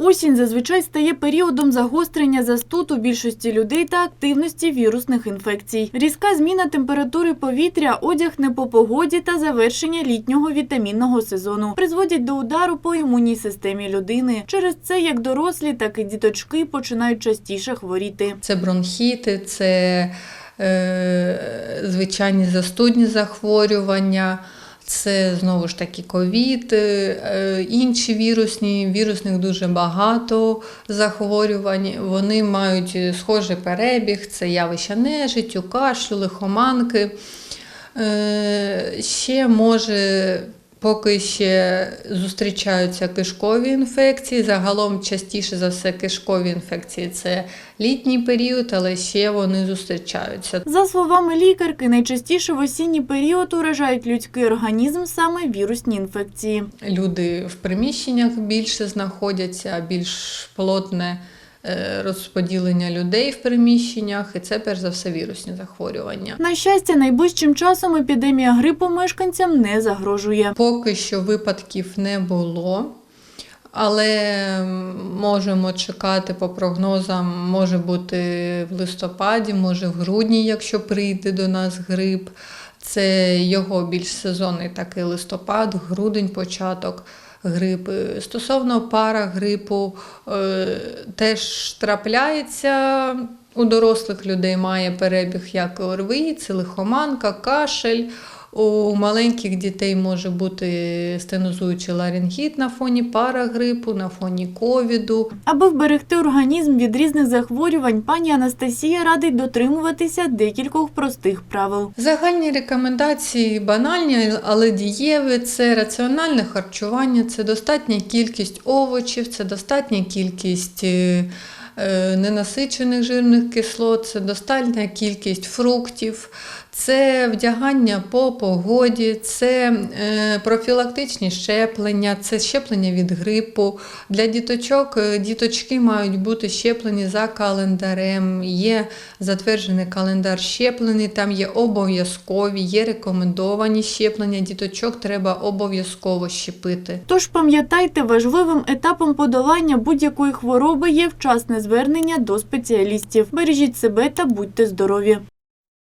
Осінь зазвичай стає періодом загострення застуд у більшості людей та активності вірусних інфекцій. Різка зміна температури повітря, одяг не по погоді та завершення літнього вітамінного сезону призводять до удару по імунній системі людини. Через це як дорослі, так і діточки починають частіше хворіти. Це бронхіти, це е, звичайні застудні захворювання, це знову ж таки ковід, е, інші вірусні, вірусних дуже багато захворювань. Вони мають схожий перебіг, це явища нежиттю, кашлю, лихоманки. Е, ще може. Поки ще зустрічаються кишкові інфекції. Загалом частіше за все кишкові інфекції це літній період, але ще вони зустрічаються. За словами лікарки, найчастіше в осінній період уражають людський організм саме вірусні інфекції. Люди в приміщеннях більше знаходяться, більш плотне розподілення людей в приміщеннях, і це перш за все вірусні захворювання. На щастя, найближчим часом епідемія грипу мешканцям не загрожує. Поки що випадків не було. Але можемо чекати по прогнозам, може бути в листопаді, може в грудні, якщо прийде до нас грип. Це його більш сезонний такий листопад, грудень, початок грипу. Стосовно пара грипу, е, теж трапляється. У дорослих людей має перебіг як ОРВІ, це лихоманка, кашель. У маленьких дітей може бути стенозуючий ларингіт на фоні парагрипу, на фоні ковіду. Аби вберегти організм від різних захворювань, пані Анастасія радить дотримуватися декількох простих правил. Загальні рекомендації банальні, але дієві це раціональне харчування, це достатня кількість овочів, це достатня кількість е, е, ненасичених жирних кислот, це достатня кількість фруктів, це вдягання по погоді, це е, профілактичні щеплення, це щеплення від грипу. Для діточок е, діточки мають бути щеплені за календарем. Є затверджений календар щеплений, там є обов'язкові, є рекомендовані щеплення. Діточок треба обов'язково щепити. Тож пам'ятайте, важливим етапом подолання будь-якої хвороби є вчасне звернення до спеціалістів. Бережіть себе та будьте здорові.